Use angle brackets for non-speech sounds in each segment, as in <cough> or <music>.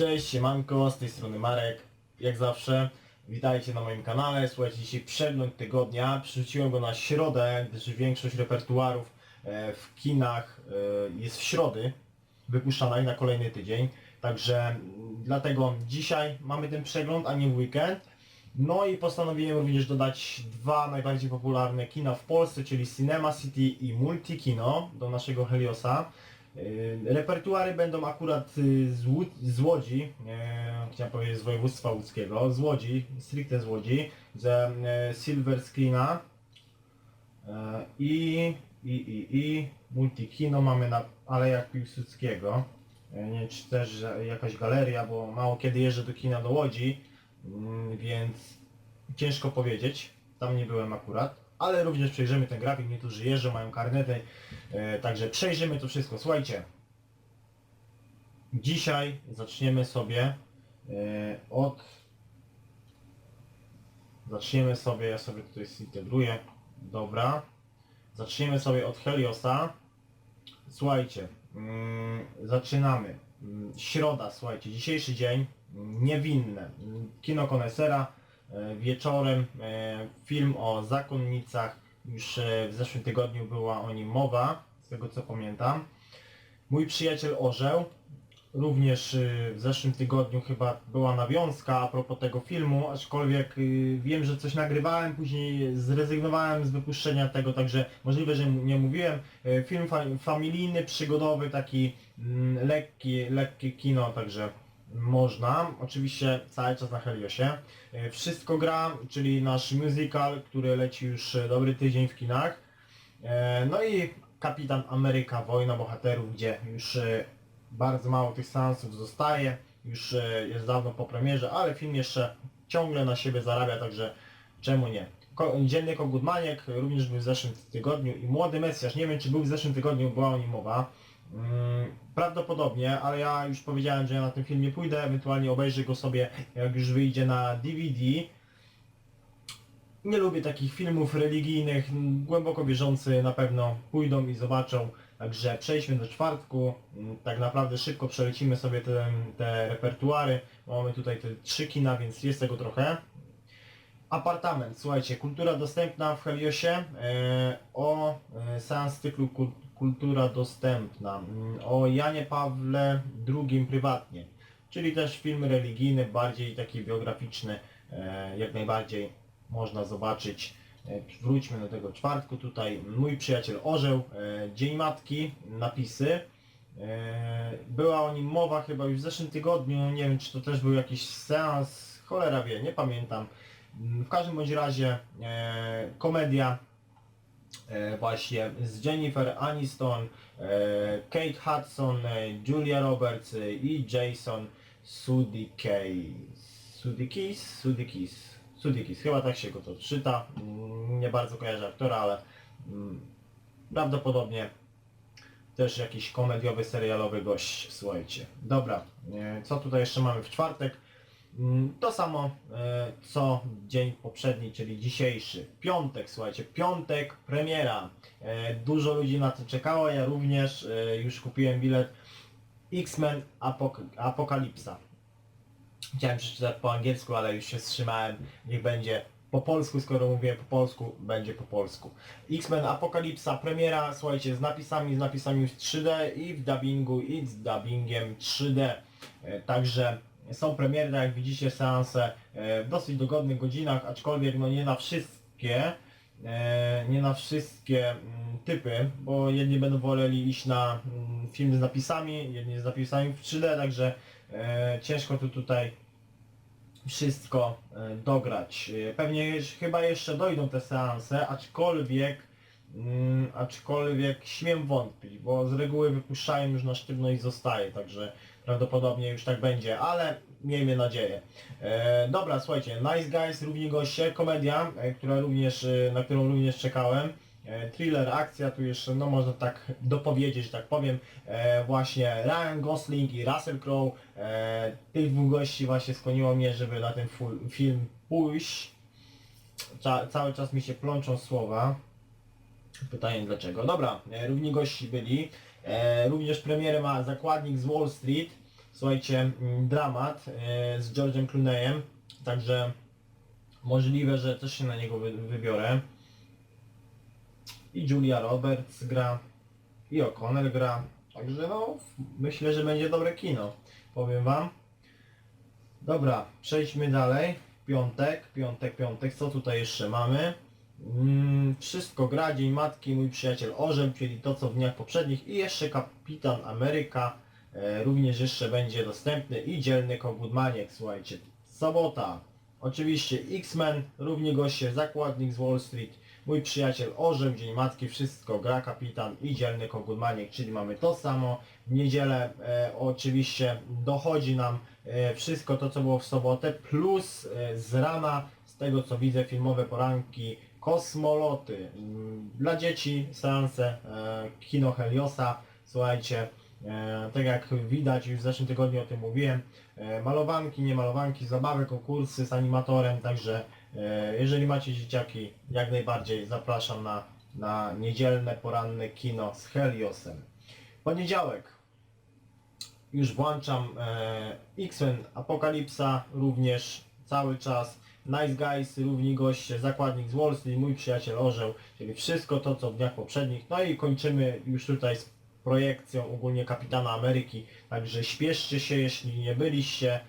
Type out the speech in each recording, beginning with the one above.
Cześć, siemanko, z tej strony Marek, jak zawsze. Witajcie na moim kanale. Słuchajcie, dzisiaj przegląd tygodnia. Przerzuciłem go na środę, gdyż większość repertuarów e, w kinach e, jest w środy wypuszczana i na kolejny tydzień. Także dlatego dzisiaj mamy ten przegląd, a nie w weekend. No i postanowiłem również dodać dwa najbardziej popularne kina w Polsce, czyli Cinema City i Multikino do naszego Heliosa. Yy, Repertuary będą akurat yy, z, z Łodzi, e, chciałem powiedzieć z województwa łódzkiego, z Łodzi, stricte z Łodzi, ze e, Silver Screena e, i, i, i, i Multikino mamy na Alejach Piłsudskiego. E, Nie czy też jakaś galeria, bo mało kiedy jeżdżę do kina do Łodzi, mm, więc ciężko powiedzieć, tam nie byłem akurat. Ale również przejrzymy ten grafik, niektórzy jeżdżą, mają karnety, e, także przejrzymy to wszystko. Słuchajcie, dzisiaj zaczniemy sobie e, od... Zaczniemy sobie, ja sobie tutaj zintegruję, dobra. Zaczniemy sobie od Heliosa. Słuchajcie, mm, zaczynamy. Mm, Środa, słuchajcie, dzisiejszy dzień, mm, niewinne. Kino Konesera, wieczorem e, film o zakonnicach. Już e, w zeszłym tygodniu była o nim mowa, z tego co pamiętam. Mój przyjaciel Orzeł, również w zeszłym tygodniu chyba była nawiązka a propos tego filmu, aczkolwiek wiem, że coś nagrywałem, później zrezygnowałem z wypuszczenia tego, także możliwe, że nie mówiłem. Film fa familijny, przygodowy, taki mm, lekki, lekkie kino, także można. Oczywiście cały czas na Heliosie. Y, Wszystko gra, czyli nasz musical, który leci już y, dobry tydzień w kinach. E, No i Kapitan Ameryka, Wojna Bohaterów, gdzie już e, bardzo mało tych seansów zostaje, już e, jest dawno po premierze, ale film jeszcze ciągle na siebie zarabia, także czemu nie. Dzienny Kogut Maniek również był w zeszłym tygodniu i Młody Mesjasz, nie wiem czy był w zeszłym tygodniu, była o nim mowa. Mm, Prawdopodobnie, ale ja już powiedziałem, że ja na ten film nie pójdę, ewentualnie obejrzę go sobie jak już wyjdzie na DVD. Nie lubię takich filmów religijnych, głęboko wierzący na pewno pójdą i zobaczą. Także przejdźmy do czwartku, M, tak naprawdę szybko przelecimy sobie te, te repertuary. Mamy tutaj te trzy kina, więc jest tego trochę. Apartament, słuchajcie, kultura dostępna w Heliosie e, o e, seans cyklu kul, Kultura dostępna, m, o Janie Pawle II prywatnie, czyli też film religijny, bardziej taki biograficzny, e, jak najbardziej można zobaczyć. E, Wróćmy do tego czwartku, tutaj mój przyjaciel Orzeł, e, Dzień Matki, napisy. E, Była o nim mowa chyba już w zeszłym tygodniu, nie wiem czy to też był jakiś seans, cholera wie, nie pamiętam. W każdym bądź razie e, komedia e, właśnie z Jennifer Aniston, e, Kate Hudson, e, Julia Roberts e, i Jason Sudeikis. Sudeikis? Sudeikis. Sudeikis, chyba tak się go to czyta. Mm, Nie bardzo kojarzę aktora, ale mm, prawdopodobnie też jakiś komediowy, serialowy gość, słuchajcie. Dobra, e, co tutaj jeszcze mamy w czwartek? Mm, To samo e, co dzień poprzedni, czyli dzisiejszy. Piątek, słuchajcie, piątek, premiera. E, Dużo ludzi na to czekało, ja również e, już kupiłem bilet X-Men Apok Apokalipsa. Chciałem przeczytać po angielsku, ale już się wstrzymałem. Niech będzie po polsku, skoro mówię po polsku, będzie po polsku. X-Men Apokalipsa, premiera, słuchajcie, z napisami, z napisami w 3D i w dubbingu, i z dubbingiem 3D. E, Także są premiery, tak jak widzicie, seanse e, w dosyć dogodnych godzinach, aczkolwiek no nie na wszystkie, e, nie na wszystkie mm, typy, bo jedni będą woleli iść na mm, film z napisami, jedni z napisami w 3D, także e, ciężko tu tutaj wszystko dograć. Pewnie chyba jeszcze dojdą te seanse, aczkolwiek mm, aczkolwiek śmiem wątpić, bo z reguły wypuszczają już na sztywno i zostaje, także prawdopodobnie już tak będzie, ale miejmy nadzieję. E, dobra, słuchajcie, Nice Guys, równi goście, komedia, e, która również, e, na którą również czekałem. E, thriller, akcja, tu jeszcze, no można tak dopowiedzieć, że tak powiem, e, właśnie Ryan Gosling i Russell Crowe, e, tych dwóch gości właśnie skłoniło mnie, żeby na ten film pójść. Ca cały czas mi się plączą słowa. Pytanie dlaczego. Dobra, e, równi gości byli. E, również premierę ma Zakładnik z Wall Street. Słuchajcie, mm, dramat e, z George'em Clooneyem, także możliwe, że też się na niego wy, wybiorę. I Julia Roberts gra, i O'Connell gra, także no, myślę, że będzie dobre kino, powiem wam. Dobra, przejdźmy dalej. Piątek, piątek, piątek, co tutaj jeszcze mamy? Mm, wszystko gra, Dzień Matki, mój przyjaciel Orzeł, czyli to co w dniach poprzednich i jeszcze Kapitan Ameryka również jeszcze będzie dostępny i Dzielny Kogut Maniek, słuchajcie. Sobota, oczywiście X-Men, równie goście, Zakładnik z Wall Street, mój przyjaciel Orzeł, Dzień Matki, wszystko gra Kapitan i Dzielny Kogut Maniek, czyli mamy to samo. W niedzielę e, oczywiście dochodzi nam e, wszystko to co było w sobotę, plus e, z rana, z tego co widzę, filmowe poranki Kosmoloty. Mm, Dla dzieci seanse e, Kino Heliosa. Słuchajcie, e, tak jak widać, już w zeszłym tygodniu o tym mówiłem, e, malowanki, nie malowanki, zabawy, konkursy z animatorem, także e, jeżeli macie dzieciaki, jak najbardziej zapraszam na, na niedzielne, poranne kino z Heliosem. Poniedziałek. Już włączam e, X-Men Apokalipsa również cały czas. Nice Guys, równi goście, zakładnik z Wall Street, mój przyjaciel Orzeł, czyli wszystko to co w dniach poprzednich. No i kończymy już tutaj z projekcją ogólnie Kapitana Ameryki, także śpieszcie się, jeśli nie byliście.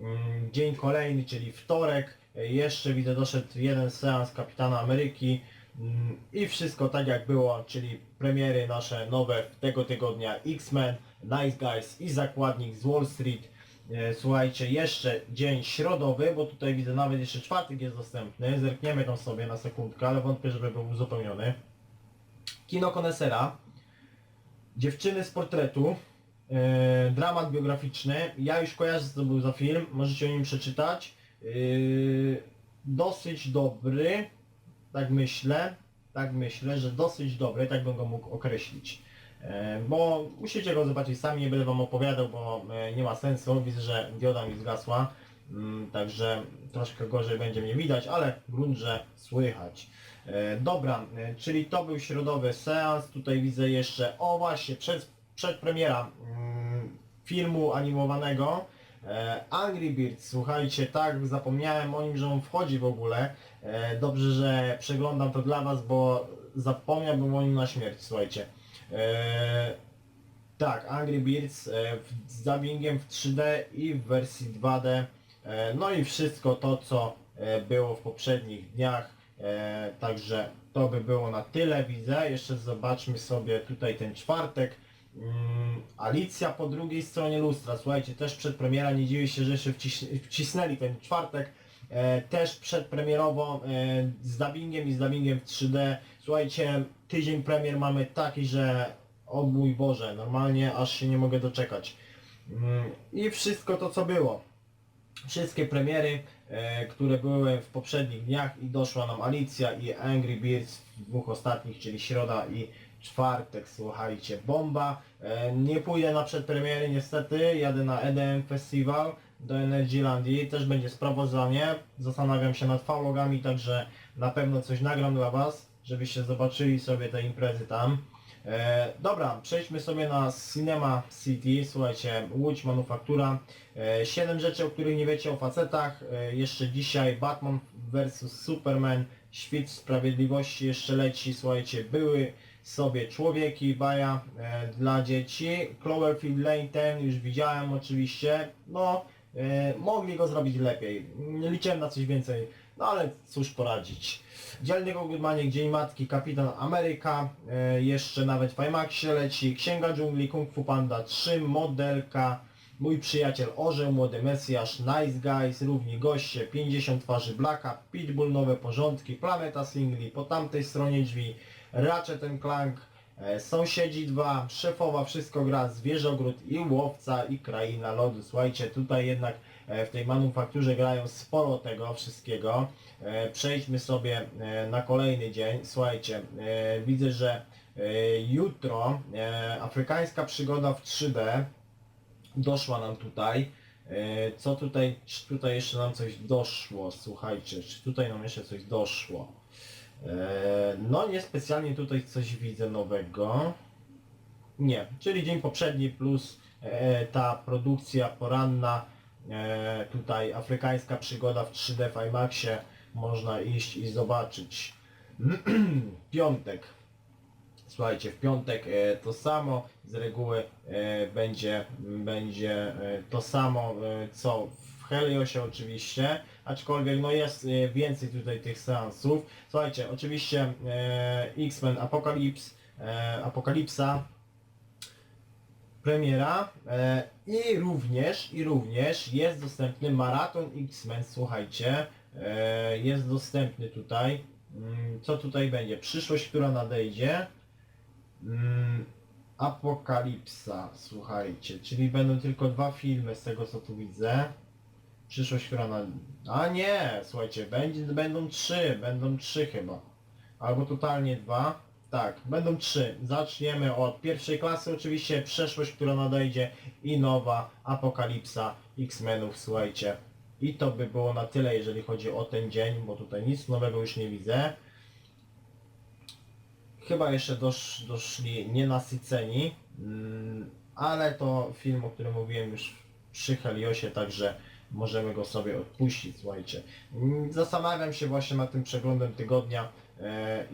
Mm, Dzień kolejny, czyli wtorek, jeszcze widzę doszedł jeden seans Kapitana Ameryki Mm, i wszystko tak jak było, czyli premiery nasze nowe tego tygodnia X-Men, Nice Guys i Zakładnik z Wall Street. E, Słuchajcie, jeszcze dzień środowy, bo tutaj widzę nawet jeszcze czwartek jest dostępny. Zerkniemy tam sobie na sekundkę, ale wątpię, żeby był uzupełniony. Kino Konesera. Dziewczyny z portretu. E, dramat biograficzny. Ja już kojarzę co to był za film, możecie o nim przeczytać. E, dosyć dobry, tak myślę. Tak myślę, że dosyć dobry, tak bym go mógł określić. E, Bo musicie go zobaczyć sami, nie będę wam opowiadał, bo e, nie ma sensu. Widzę, że dioda mi zgasła, mm, także troszkę gorzej będzie mnie widać, ale w gruncie słychać. E, Dobra, e, czyli to był środowy seans. Tutaj widzę jeszcze, o właśnie, przed, przedpremiera mm, filmu animowanego e, Angry Birds. Słuchajcie, tak, zapomniałem o nim, że on wchodzi w ogóle. Dobrze, że przeglądam to dla was, bo zapomniałbym o nim na śmierć, słuchajcie. Tak, Angry Birds z dubbingiem w 3D i w wersji 2D. E, no i wszystko to, co było w poprzednich dniach. E, także to by było na tyle, widzę. Jeszcze zobaczmy sobie tutaj ten czwartek. Mm, Alicja po drugiej stronie lustra. Słuchajcie, też przedpremiera, nie dziwię się, że jeszcze wciś- wcisnęli ten czwartek. E, też przedpremierowo e, z dubbingiem i z dubbingiem w 3D. Słuchajcie, tydzień premier mamy taki, że o mój Boże, normalnie aż się nie mogę doczekać. Mm, I wszystko to co było. Wszystkie premiery, e, które były w poprzednich dniach i doszła nam Alicja i Angry Birds w dwóch ostatnich, czyli środa i czwartek, słuchajcie, bomba. E, nie pójdę na przedpremiery niestety, jadę na EDM Festival do Energylandii, też będzie sprawozdanie. Zastanawiam się nad vlogami, także na pewno coś nagram dla Was, żebyście zobaczyli sobie te imprezy tam. E, dobra, przejdźmy sobie na Cinema City, słuchajcie, Łódź, Manufaktura. E, Siedem rzeczy, o których nie wiecie o facetach. E, jeszcze dzisiaj Batman vs Superman, Świt Sprawiedliwości jeszcze leci, słuchajcie, były sobie człowieki, baja e, dla dzieci. Cloverfield Lane ten już widziałem oczywiście, no e, mogli go zrobić lepiej. Liczyłem na coś więcej, no ale cóż poradzić. Dzielny Goodmaniek, Dzień Matki, Kapitan Ameryka, e, jeszcze nawet w IMAXie leci, Księga Dżungli, Kung Fu Panda 3, Modelka, Mój Przyjaciel Orzeł, Młody Mesjasz, Nice Guys, Równi Goście, 50 Twarzy Blacka, Pitbull, Nowe Porządki, Planeta Singli, po tamtej stronie drzwi, Ratchet Clank, e, Sąsiedzi 2, Szefowa, Wszystko Gra, Zwierzogród i Łowca i Kraina Lodu. Słuchajcie, tutaj jednak w tej manufakturze grają sporo tego wszystkiego. E, Przejdźmy sobie e, na kolejny dzień. Słuchajcie, e, widzę, że e, jutro e, afrykańska przygoda w 3D doszła nam tutaj. E, Co tutaj, czy tutaj jeszcze nam coś doszło? Słuchajcie, czy tutaj nam jeszcze coś doszło? E, No niespecjalnie tutaj coś widzę nowego. Nie, czyli dzień poprzedni plus e, ta produkcja poranna, e, tutaj afrykańska przygoda w 3D w IMAXie, można iść i zobaczyć. <clears throat> Piątek. Słuchajcie, w piątek e, to samo, z reguły e, będzie, będzie to samo co w Heliosie oczywiście, aczkolwiek no jest więcej tutaj tych seansów. Słuchajcie, oczywiście X-Men Apokalips, e, Apokalipsa premiera e, i również i również jest dostępny Maraton X-Men, słuchajcie, e, jest dostępny tutaj. Mm, Co tutaj będzie? Przyszłość, która nadejdzie. Mm, Apokalipsa, słuchajcie, czyli będą tylko dwa filmy z tego co tu widzę. Przyszłość, która na... A nie, słuchajcie, będzie, będą trzy, będą trzy chyba. Albo totalnie dwa. Tak, będą trzy. Zaczniemy od pierwszej klasy oczywiście, przeszłość, która nadejdzie i nowa Apokalipsa X-Menów, słuchajcie. I to by było na tyle, jeżeli chodzi o ten dzień, bo tutaj nic nowego już nie widzę. Chyba jeszcze dosz, doszli nienasyceni, mm, ale to film, o którym mówiłem już przy Heliosie, także możemy go sobie odpuścić, słuchajcie. Mm, Zastanawiam się właśnie nad tym przeglądem tygodnia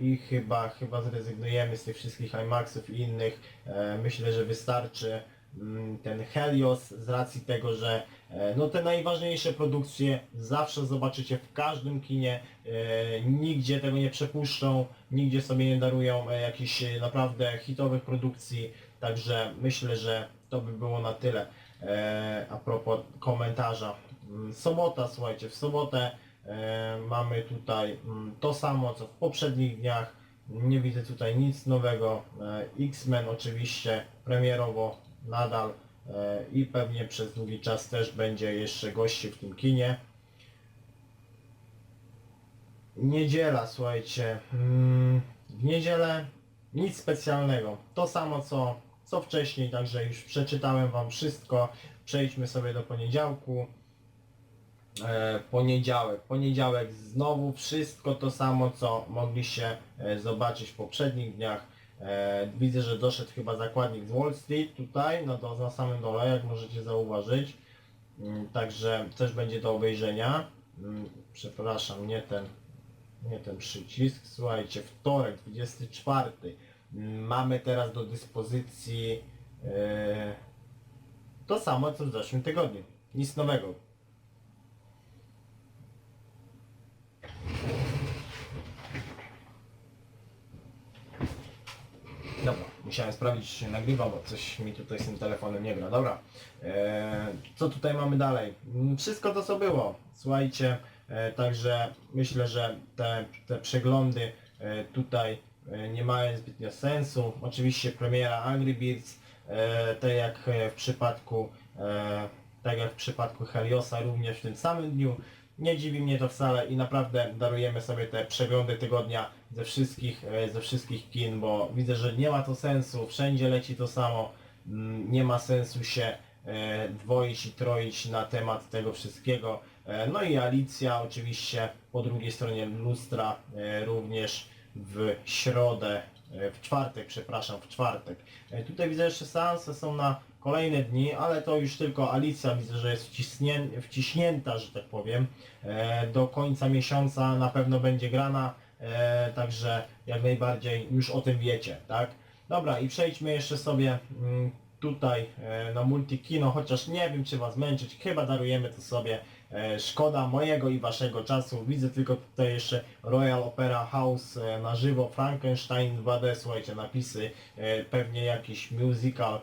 i chyba, chyba zrezygnujemy z tych wszystkich IMAXów i innych. E, myślę, że wystarczy mm, ten Helios z racji tego, że e, no te najważniejsze produkcje zawsze zobaczycie w każdym kinie, e, nigdzie tego nie przepuszczą, nigdzie sobie nie darują e, jakichś e, naprawdę hitowych produkcji, także myślę, że to by było na tyle. E, a propos komentarza. Mm, Sobota, słuchajcie, w sobotę e, mamy tutaj mm, to samo co w poprzednich dniach. Nie widzę tutaj nic nowego. E, X-Men oczywiście premierowo nadal e, i pewnie przez długi czas też będzie jeszcze gości w tym kinie. Niedziela, słuchajcie. mm, W niedzielę nic specjalnego. To samo co, co wcześniej, także już przeczytałem Wam wszystko. Przejdźmy sobie do poniedziałku. E, poniedziałek. Poniedziałek znowu wszystko to samo, co mogliście e, zobaczyć w poprzednich dniach. E, widzę, że doszedł chyba zakładnik z Wall Street tutaj, no to na samym dole, jak możecie zauważyć. Mm, Także też będzie do obejrzenia. Mm, Przepraszam, nie ten, nie ten przycisk. Słuchajcie, wtorek, 24. Mm, Mamy teraz do dyspozycji e, to samo, co w zeszłym tygodniu. Nic nowego. Dobra, musiałem sprawdzić, czy się nagrywa, bo coś mi tutaj z tym telefonem nie gra. Dobra, eee, co tutaj mamy dalej? Wszystko to, co było. Słuchajcie, e, także myślę, że te, te przeglądy e, tutaj e, nie mają zbytnio sensu. Oczywiście premiera Angry Birds, e, tak jak e, w przypadku e, tak jak w przypadku Heliosa również w tym samym dniu. Nie dziwi mnie to wcale i naprawdę darujemy sobie te przeglądy tygodnia ze wszystkich, e, ze wszystkich kin, bo widzę, że nie ma to sensu, wszędzie leci to samo, Mm, nie ma sensu się e, dwoić i troić na temat tego wszystkiego. E, No i Alicja oczywiście po drugiej stronie lustra również w środę, w czwartek, przepraszam, w czwartek. Tutaj widzę jeszcze seanse są na kolejne dni, ale to już tylko Alicja widzę, że jest wciśnięta, że tak powiem. E, Do końca miesiąca na pewno będzie grana, e, także jak najbardziej już o tym wiecie, tak? Dobra i przejdźmy jeszcze sobie mm, tutaj e, na multikino, chociaż nie wiem czy was męczyć, chyba darujemy to sobie. E, Szkoda mojego i waszego czasu. Widzę tylko tutaj jeszcze Royal Opera House e, na żywo, Frankenstein 2D, słuchajcie, napisy, e, pewnie jakiś musical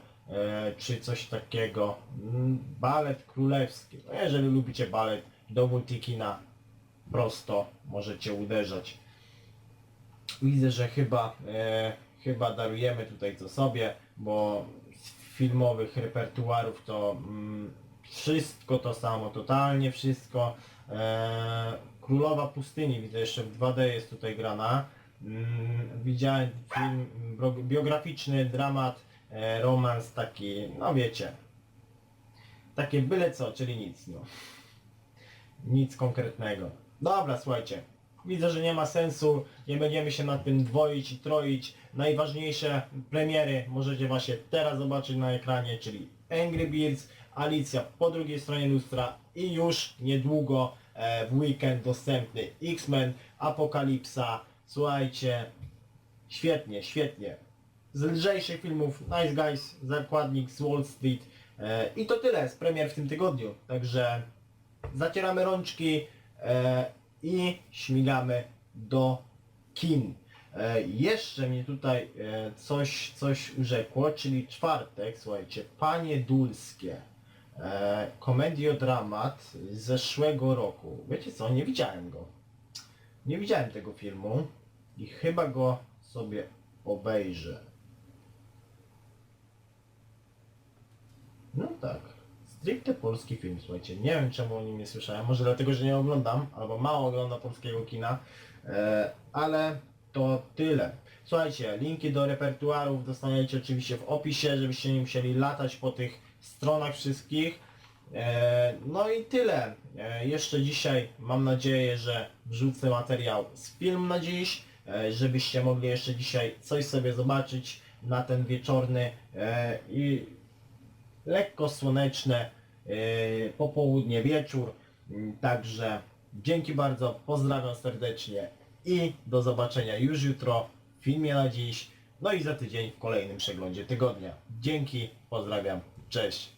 czy coś takiego. Mm, Balet królewski. No, jeżeli lubicie balet, do multikina prosto możecie uderzać. Widzę, że chyba, e, chyba darujemy tutaj to sobie, bo z filmowych repertuarów to mm, wszystko to samo, totalnie wszystko. E, Królowa Pustyni, widzę jeszcze w 2D jest tutaj grana. Mm, widziałem film biograficzny, dramat, e, romans taki, no wiecie, takie byle co, czyli nic, no. Nic konkretnego. Dobra, słuchajcie. Widzę, że nie ma sensu, nie będziemy się nad tym dwoić i troić. Najważniejsze premiery możecie właśnie teraz zobaczyć na ekranie, czyli Angry Birds, Alicja po drugiej stronie lustra i już niedługo e, w weekend dostępny X-Men, Apokalipsa. Słuchajcie, świetnie, świetnie. Z lżejszych filmów Nice Guys, Zakładnik z Wall Street e, i to tyle z premier w tym tygodniu. Także zacieramy rączki e, i śmigamy do kin. E, jeszcze mnie tutaj coś, coś urzekło, czyli czwartek, słuchajcie, Panie Dulskie. Komediodramat z zeszłego roku. Wiecie co, nie widziałem go. Nie widziałem tego filmu i chyba go sobie obejrzę. No tak. Stricte polski film, słuchajcie. Nie wiem czemu o nim nie słyszałem. Może dlatego, że nie oglądam, albo mało oglądam polskiego kina. E, ale to tyle. Słuchajcie, linki do repertuarów dostaniecie oczywiście w opisie, żebyście nie musieli latać po tych stronach wszystkich. E, no i tyle. E, jeszcze dzisiaj mam nadzieję, że wrzucę materiał z film na dziś, e, żebyście mogli jeszcze dzisiaj coś sobie zobaczyć na ten wieczorny e, i lekko słoneczne e, popołudnie, wieczór. Mm, Także dzięki bardzo, pozdrawiam serdecznie i do zobaczenia już jutro w filmie na dziś, no i za tydzień w kolejnym przeglądzie tygodnia. Dzięki, pozdrawiam, cześć.